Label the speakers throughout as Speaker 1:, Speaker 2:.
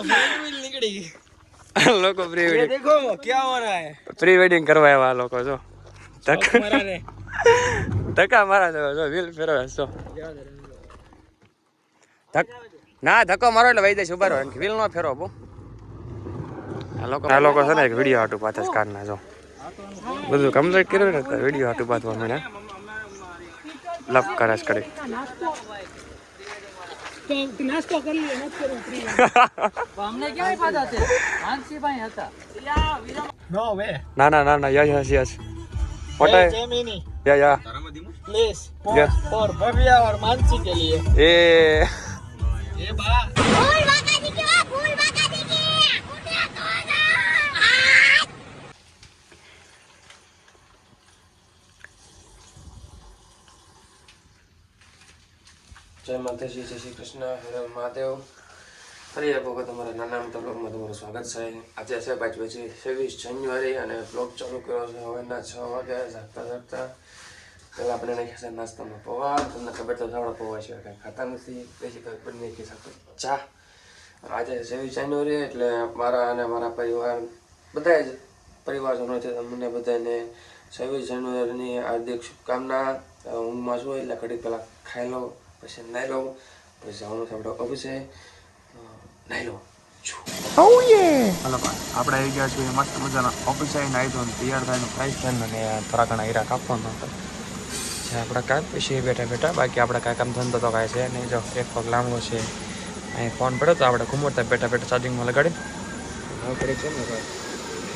Speaker 1: निकली
Speaker 2: લોકો પ્રી
Speaker 1: ये
Speaker 2: વેડિંગ
Speaker 1: देखो क्या हो रहा है
Speaker 2: પ્રી વેડિંગ કરવા આવ્યા આ લોકો જો ધક્કા
Speaker 1: मरा रे
Speaker 2: ધક્કા મારા જો જો વ્હીલ ફેરવે જો ધક ના ધક્કો મારો એટલે વહી જઈશ ઉભા રહો વ્હીલ નો ફેરવો બહુ આ લોકો આ લોકો છે ને એક વિડીયો હાટું પાછા જ કાઢના જો બધું કમ્પ્લીટ કર્યું ને તો વિડીયો હાટું પાછવા મને લપ કરસ કરી
Speaker 1: तो नाश्ता कर लिए मत करो फ्री
Speaker 3: અમને ક્યાં ફાયદા છે માનસીભાઈ હતા
Speaker 1: नो वे
Speaker 2: ના ના ના ના યસ યસ યસ મોટા
Speaker 1: Gemini
Speaker 2: yeah yeah
Speaker 1: please
Speaker 2: Yeah.
Speaker 1: और भव्या और मानसी के लिए
Speaker 2: એ
Speaker 1: ये बा
Speaker 2: જય માતાજી, જય શ્રી કૃષ્ણ. હરે મહાદેવ. ફરી એક વખત અમારા નાના મોટા બ્લોગમાં તમારું સ્વાગત છે. આજે છે પાંચ પછી છવ્વીસ જાન્યુઆરી અને બ્લોગ ચાલુ કર્યો છે હવેના છ વાગે, જાગતા જાગતા. પહેલાં આપણે નાખ્યા છે નાસ્તામાં પૌવા તમને ખબર તો સાવડા પૌવા છે, કંઈ ખાતા નથી. પછી ખબર પણ નાખી શકો ચા. આજે છવ્વીસ જાન્યુઆરી, એટલે મારા અને મારા પરિવાર બધા જ પરિવારજનો છે તમને બધાને છવ્વીસ જાન્યુઆરીની હાર્દિક શુભકામના. ઊંઘમાં છું, એટલે ઘડી પહેલાં ખાઈ લો પછી નાહી લો પછી જવાનું છે આપણે ઓફિસે અ, નાહી લો હાલો આપણે આવી ગયા છીએ મસ્ત મજાના ઓફિસ આવીને આવી ને તૈયાર થાય પ્રાઇસ થઈને અને થોડા ઘણા હીરા કાપવાનો હતા જે આપણે કાંઈ પછી બેઠા બેઠા બાકી આપણે કાંઈ કામ ધંધો તો કાંઈ છે નહીં જો એક પગ લાંબો છે અહીં ફોન પડ્યો તો આપણે ઘુમડતા બેઠા બેઠા ચાર્જિંગમાં લગાડી આપણે છે ને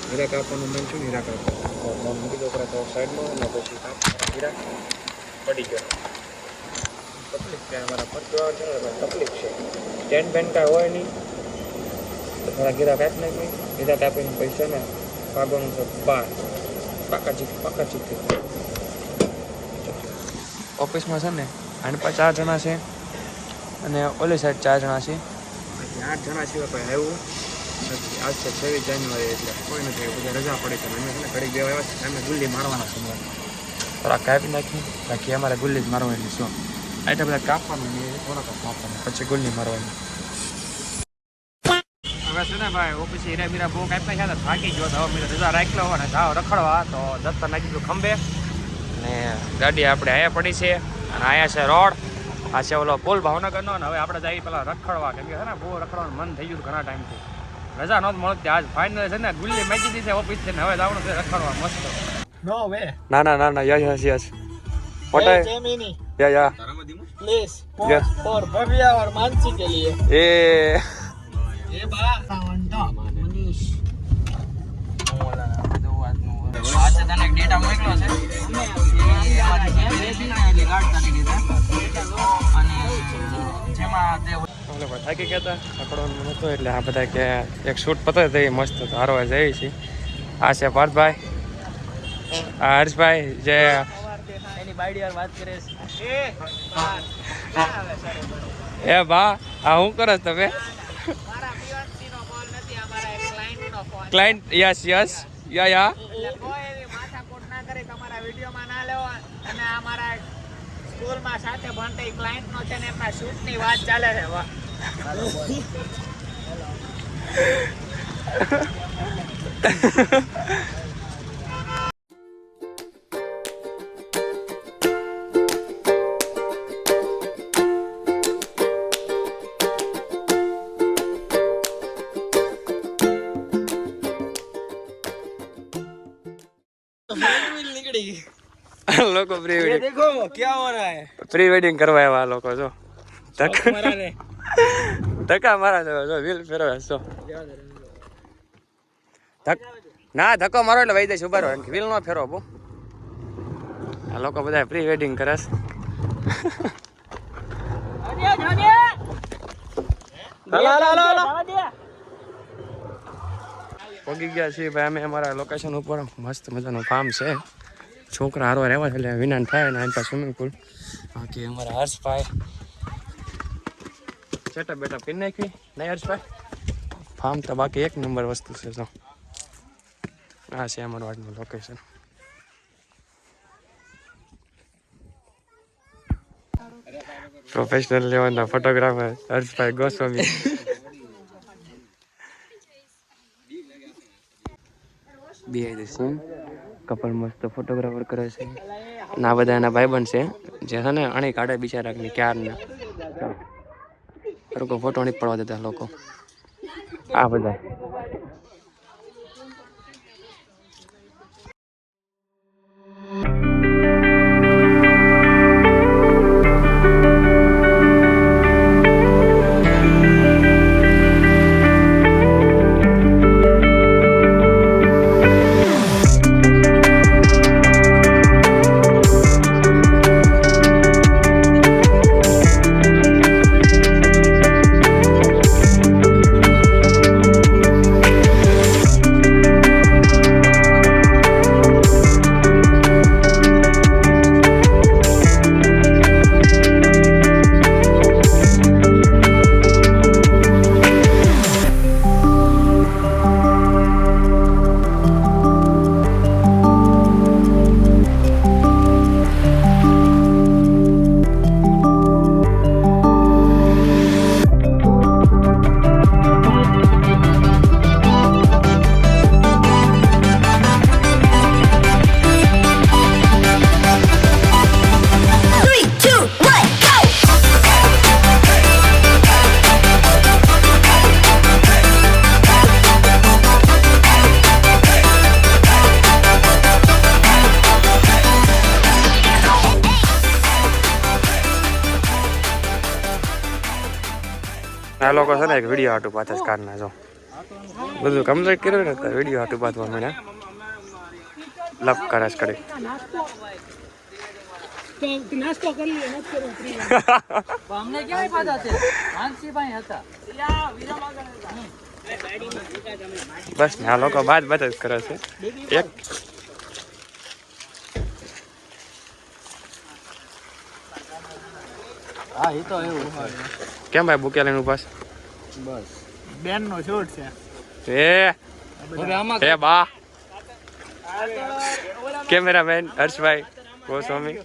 Speaker 2: હીરા કાપવાનું મેન છું હીરા કાપવાનું મૂકી દો તો સાઈડમાં અને પછી કાપ હીરા પડી ગયો તકલીફ છે અમારા પતવા છે ને તકલીફ છે. સ્ટેન્ડ બેન કાંઈ હોય નહીં. તો થોડા ગીરા કાપી નાખી ગીરા કાપીને પૈસા ને ભાગવાનું છે બાર. પાકા ચીક પાકા ચીક ઓફિસમાં છે ને આની પાસે ચાર જણા છે અને ઓલી સાઈડ ચાર જણા છે. આઠ જણા સિવાય કોઈ આવ્યું? નથી આજ છે છવ્વીસ જાન્યુઆરી એટલે કોઈ નથી બધા રજા પડે છે અમે છે ને ઘડી બે આવ્યા છે અમે ગુલ્લી મારવાના હમણાં. થોડા કાપી નાખી બાકી અમારે ગુલ્લી જ મારવાની શું આટલા બધા કાપવાનું ને થોડાક કાપવાનું પછી ગુલની મારવાની હવે છે ને ભાઈ ઓફિસે હીરા મીરા બહુ કાપ્યા છે ને થાકી ગયો હવે મેં રજા રાખલો અને રખડવા તો દત્તર નાખી ગયું ખંભે ને ગાડી આપણે આયા પડી છે અને આયા છે રોડ આ ઓલો પુલ ભાવનગરનો ને હવે આપણે જઈએ પેલા રખડવા કેમ છે ને બહુ રખડવાનું મન થઈ ગયું ઘણા ટાઈમથી રજા નહોત મળતી આજ ફાઇનલ છે ને ગુલ્લી મેચી દીધી છે ઓફિસ છે ને હવે રખડવા મસ્ત ના ના ના yes yes yes yeah yeah
Speaker 1: please
Speaker 2: Yeah.
Speaker 1: और भव्या और मानसी के लिए
Speaker 2: એ
Speaker 1: ये बा मनीष
Speaker 3: આજે તને એક ડેટા મોકલ્યો છે એમાંથી જે બેસી ને એટલે ગાઢ કાઢી દીધા અને જેમાં તે
Speaker 2: ઓલે ભાઈ થાકી ગયા હતા રખડવાનું મન હતું એટલે આ બધા કે એક શૂટ પતે તો એ મસ્ત હતો હારવા જઈએ છીએ આ છે પાર્થભાઈ આ હર્ષભાઈ જે
Speaker 3: એની બાયડી યાર વાત કરે છે.
Speaker 2: એ બા આ શું કરો છો તમે? Client yes yes yeah yeah
Speaker 1: કોઈ એવી માથાકૂટ
Speaker 2: લોકો પ્રી વેડિંગ
Speaker 1: દેખો ક્યાં હો રહા હે?
Speaker 2: પ્રી વેડિંગ કરવા આવ્યા લોકો જો. ધક્કા ધક્કા મારા જો જો વ્હીલ ફેરવે છો ના ધક્કો મારો એટલે વહી દઈશ ઊભા રહો વ્હીલ નો ફેરવો બો આ લોકો બધા પ્રી વેડિંગ કરે છે. પગી ગયા છીએ ભાઈ અમે અમારા લોકેશન ઉપર. મસ્ત મજાનું ફાર્મ છે. છોકરા હારો રહેવા છે એટલે વિનાન થાય ને એમ પાસે સ્વિમિંગ પુલ બાકી અમારા હર્ષભાઈ. ચેટા બેટા પી નાખી નહીં હર્ષભાઈ? ફાર્મ તો બાકી એક નંબર વસ્તુ છે તો આ છે અમારું આજનું લોકેશન પ્રોફેશનલ લેવલના ફોટોગ્રાફર હર્ષભાઈ ગોસ્વામી. બે સીન કપલ મસ્ત ફોટોગ્રાફર કરે છે. આ બધા એના ભાઈબંધ છે. જે છે ને અણી કાઢે બિચારા ને ક્યારના લોકો ફોટો નહીં પડવા દેતા લોકો. આ બધા. આ લોકો છે ને એક વીડિયો હાટું પાછા જ કાઢના જો. બધું કમ્પ્લીટ કર્યું ને વીડિયો હાટું પાછવા મને લપ કરી
Speaker 3: છે માનસીભાઈ હતા
Speaker 2: બસ ને આ લોકો બાદ બાદ જ કરે છે. એક
Speaker 3: હા એ તો એવું
Speaker 2: કેમ ભાઈ બુકે લઈને ઉપાસ
Speaker 3: બસ.
Speaker 1: બેન નો શૂટ છે.
Speaker 2: એ.
Speaker 3: હવે આમાં
Speaker 2: હે બા. કેમેરામેન હર્ષભાઈ ગોસ્વામી.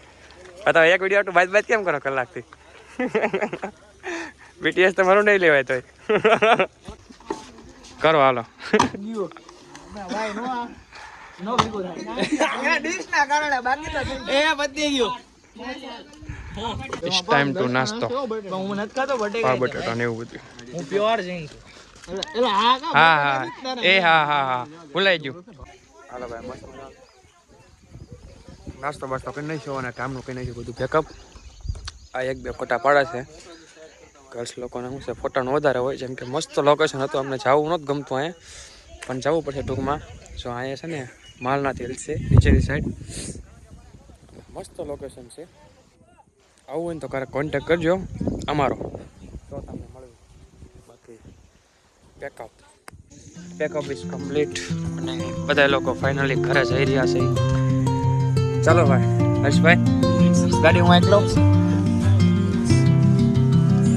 Speaker 2: બતાવો એક વીડિયો બાદ બાદ કેમ કરો કલાકથી? બીટીએસ તમારું નહીં લેવાય તોય. કરો હાલો.
Speaker 3: નો ભેગું થાય
Speaker 1: ડીશ ના કારણે બાકી તો
Speaker 3: એ પતી ગયું.
Speaker 2: ઇટ્સ ટાઈમ ટુ નાસ્તો
Speaker 3: હું નથી ખાતો બટેકા
Speaker 2: બટેટા ને એવું બધું.
Speaker 3: હું પ્યોર જૈન છું
Speaker 2: હા. હા એ, હા હા હા. ભૂલાઈ ગયું. હાલો ભાઈ, મસ્ત નાસ્તો બાસ્તો કરી નાખ્યો અને કામનું કરી નાખ્યું, બધું બેકઅપ આ એક બે ફોટા પાડે છે. ગર્લ્સ લોકોને શું છે, ફોટાનો વધારે હોય, જેમ કે મસ્ત લોકેશન હતું, અમને જવું નહોતું ગમતું અહીંયા. પણ જવું પડશે ટૂંકમાં. જો અહીંયા છે ને, માલનાથ તેલ છે, નીચેની સાઈડ મસ્ત લોકેશન છે. આવું હોય ને તો ક્યારેક કોન્ટેક કરજો અમારો. તો તમને મળ્યું બાકી પેકઅપ પેકઅપ ઇઝ કમ્પ્લીટ અને બધા લોકો ફાઇનલી ઘરે જઈ રહ્યા છે. ચાલો ભાઈ, હર્ષભાઈ, ગાડી હું એકલો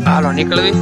Speaker 2: હાલો, નીકળવી.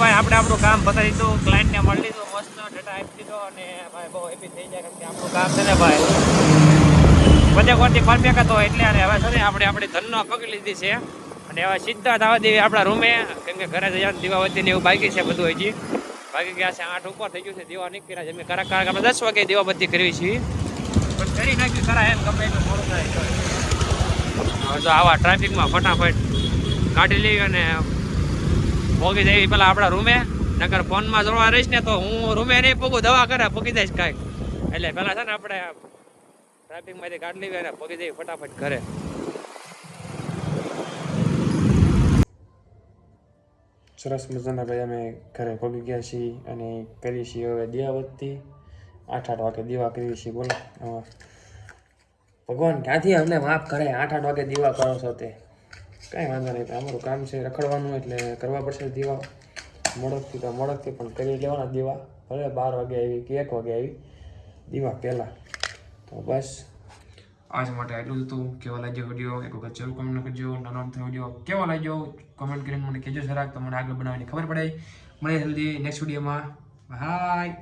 Speaker 2: ભાઈ, આપણે આપણું કામ પતાવી દીધું ક્લાયન્ટને મળી લીધું, મસ્ત ડેટા આપી દીધો અને ભાઈ બહુ હેપી થઈ જાય કારણ કે આપણું કામ છે ને ભાઈ બધે કોરથી પરફેક્ટ હતો એટલે અને હવે છે ને આપણે આપણી ધનનો પકડી લીધી છે. અને હવે સીધા થવા દેવી આપણા રૂમે, કેમ કે ઘરે જવાનું દીવાબત્તી ને એવું બાકી છે બધું હજી. બાકી ગયા છે, આઠ ઉપર થઈ ગયું છે, દીવા નીકળ્યા છે. અમે કરાક કરાક આપણે દસ વાગે દીવાબત્તી કરવી છીએ પણ કરી નાખ્યું ખરા એમ, ગમે એટલું મોડું થાય. હવે તો આવા ટ્રાફિકમાં ફટાફટ કાઢી લેવી અને પોગી જઈ પેલા આપણા રૂમે, નકર ફોનમાં જોવા રહીશ ને તો હું રૂમે નહીં પોગું દવા કરે પોગી દઈશ કાંઈક. એટલે પેલા છે ને આપણે ટ્રાફિકમાંથી કાઢી લેવી અને પોગી જવી ફટાફટ ઘરે. સરસ મજાના ભાઈ, અમે ઘરે પગી ગયા છીએ અને કરીએ છીએ હવે દિયાવતી આઠ આઠ વાગે દીવા કરીએ છીએ, બોલો. ભગવાન ક્યાંથી અમને માફ કરે? આઠ આઠ વાગે દીવા કરો છો તે? કાંઈ વાંધો નહીં અમારું કામ છે રખડવાનું, એટલે કરવા પડશે દીવા. મોડકથી તો મોડકથી પણ કરી લેવાના દીવા. ભલે બાર વાગે આવી કે એક વાગે આવી, દીવા પહેલાં. તો બસ. આજ માટે એટલું હતું. કેવા લાગ્યો વીડિયો? એક વખત જરૂર કમેન્ટ કરજો. નાનો થયો વીડિયો. કેવો લાગ્યો? કમેન્ટ કરીને મને કહેજો જરાક. તો મને આગળ બનાવવાની ખબર પડે. મળે જલ્દી નેક્સ્ટ વિડીયોમાં હાય